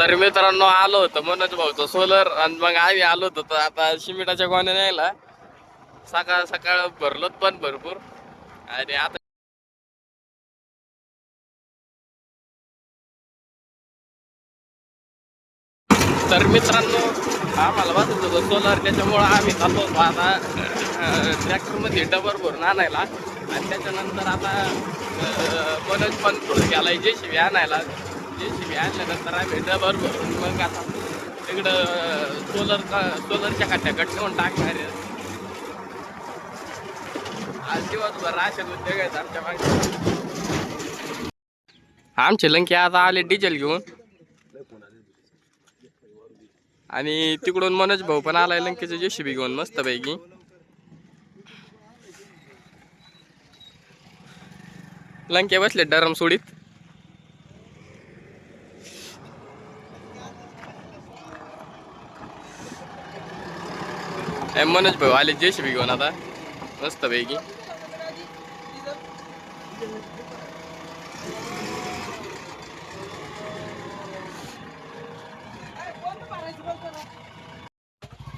तर मित्रांनो आलो होतो मनोज भाऊचं सोलर आणि मग आम्ही आलो होतो तर आता शिमिटाच्या गोण्या न्यायला. सकाळ सकाळ भरलोत पण भरपूर. आणि आता तर मित्रांनो आम्हाला वाटत होतं सोलर त्याच्यामुळं आम्ही चाललो होतो आता ट्रॅक्टरमध्ये डबर भरून आणायला. आणि त्याच्यानंतर आता अं, मनोज पण पुढे गेला जे शिवी आणायला. जे शिवी आणल्यानंतर आम्ही डबर भरून मग आता तिकडं सोलर सोलरच्या काट्याकडे नेऊन टाकणार आहे. आज दिवसभर राशन उद्योग आहेत आमच्या मागे. आमचे लंके आता आले डिझेल घेऊन. आणि तिकडून मनोज भाऊ पण आलाय लंकेचं जेसीबी घेऊन मस्त पैकी लंके बसले डरम सोडीत. ए, मनोज भाऊ आले जेसीबी घेऊन आता. मस्त पैकी.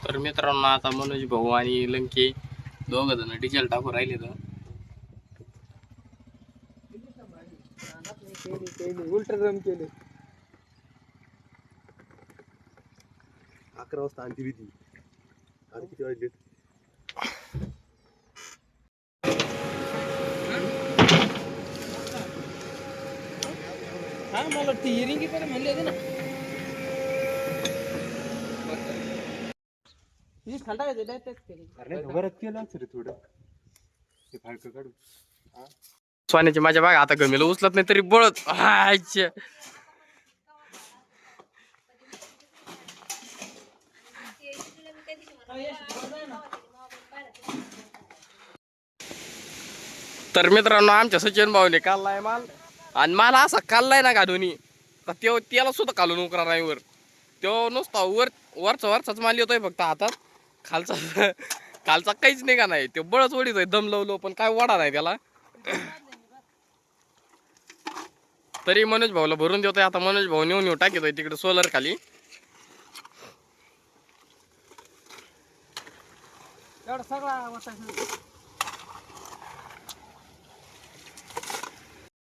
तर मित्रांनो आता मनोज भाऊ आणि लंके दोघ जण डिझेल टाकून राहिले तर. उलट केले अकरा वाजता आणखी भीती. आणि किती वाजले हा मला वाटतं हिरिंगी पण म्हणले होते ना. ही खालटा अरे केलं रे थोडं. ते फाळकं काढू सोन्याची माझ्या बाग आता गमीला उचलत नाही तरी बळत. आयच्या. तर मित्रांनो आमच्या सचिन भाऊने काढलाय माल. आणि माल असा काढलाय ना गाडूनी तर त्यो त्याला सुद्धा काढून उकरा नाही वर. तो नुसता वर वरचा वरचाच माल येतोय फक्त हातात खालचा खालचा काहीच नाही का नाही. तो बळच ओढितोय दम लवलो पण काय वडा नाही त्याला. तरी मनोज भाऊला भरून देतोय. आता मनोज भाऊ नेऊन येऊ टाकतोय तिकडे सोलर खाली. एवढा सगळा वाटायचा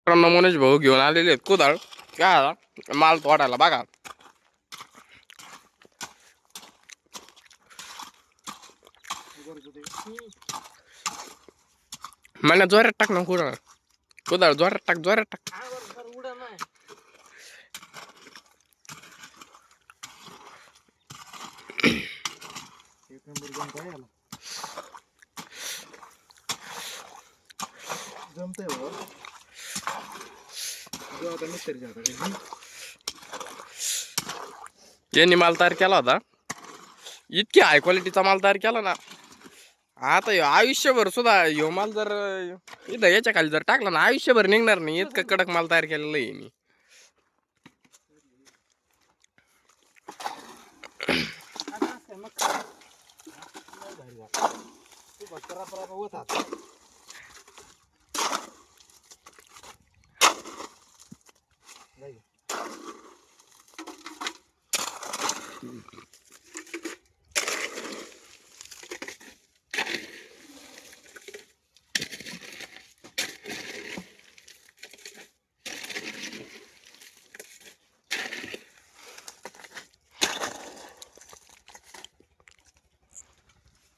मित्रांनो मनोज भाऊ घेऊन आलेले आहेत कुदाळ. काय माल तोडायला बघा. मला जोरात टाक ना कुदाळ. कुदाळ जोरात टाक जोरात टाक. उडा नाही एक नंबर गेम काय आला जमतंय बाबा. आता यांनी माल तयार केला होता. इतकी हाय क्वालिटीचा माल तयार केला ना. आता आयुष्यभर सुद्धा ह्यो माल जर इथं याच्या खाली जर टाकला ना आयुष्यभर निघणार नाही. इतकं कडक माल तयार केलेलं आहे मी मग काय? तू फक्त रापा रापा होत हात नाही.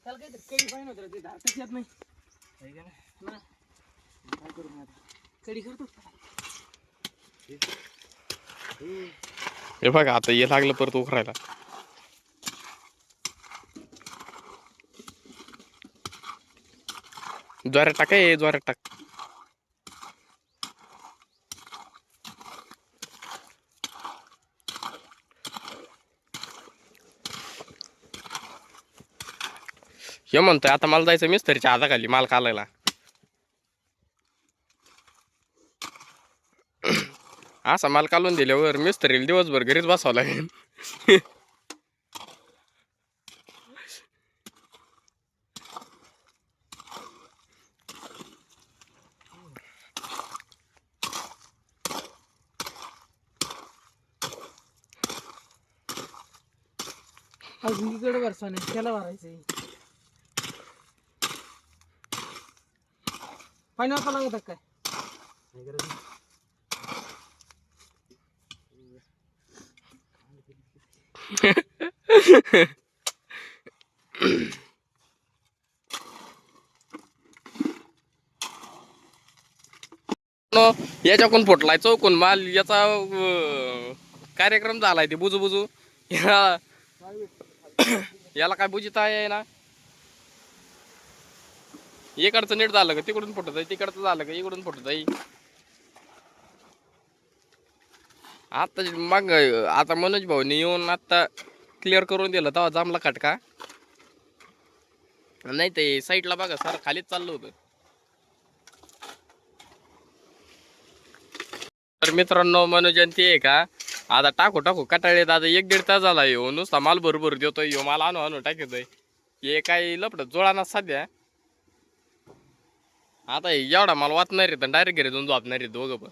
त्याला काहीतरी कडी पाहिजे होतं ते धारताच येत नाही? ना. काय करू मग आता? कडी करतो. हे बघा आता हे लागलं परत उकरायला. ज्वाऱ्यात टाक हे ज्वाऱ्यात टाक. हे म्हणतोय आता मला जायचं मिस्त्रीच्या हाताखाली माल कालायला असा माल कालून दिल्यावर मिस्त्रीला दिवसभर घरीच बसावं लागेल. अजून इकडे वर्षाने त्याला त्याला भरायचंय पाणी वापरा लागत काय न, याच्याकून फुटलाय चौकून माल याचा अं, कार्यक्रम झालाय ते बुजू बुजू या- याला काय बुजिता आहे ना इकडचं नीट झालं का तिकडून फुटत आहे तिकडचं झालं का इकडून फुटत आहे. आता मग आता मनोज भाऊनी येऊन आता क्लिअर करून दिलं तेव्हा जमला खटका. नाही ते साईडला बघा सर खालीच चाललं होतं. तर मित्रांनो मनोजयंती आहे का आता टाकू टाकू कटाळे दादा एक दीड तास झाला येऊ हो, नुसता माल भरभर देतोय यो माल आणू आणू टाकतोय. हे काही लपड जोळाना सध्या. आता एवढा मला वाचणार आहे डायरेक्ट घरी जाऊन झोपणार आहे दोघं पण.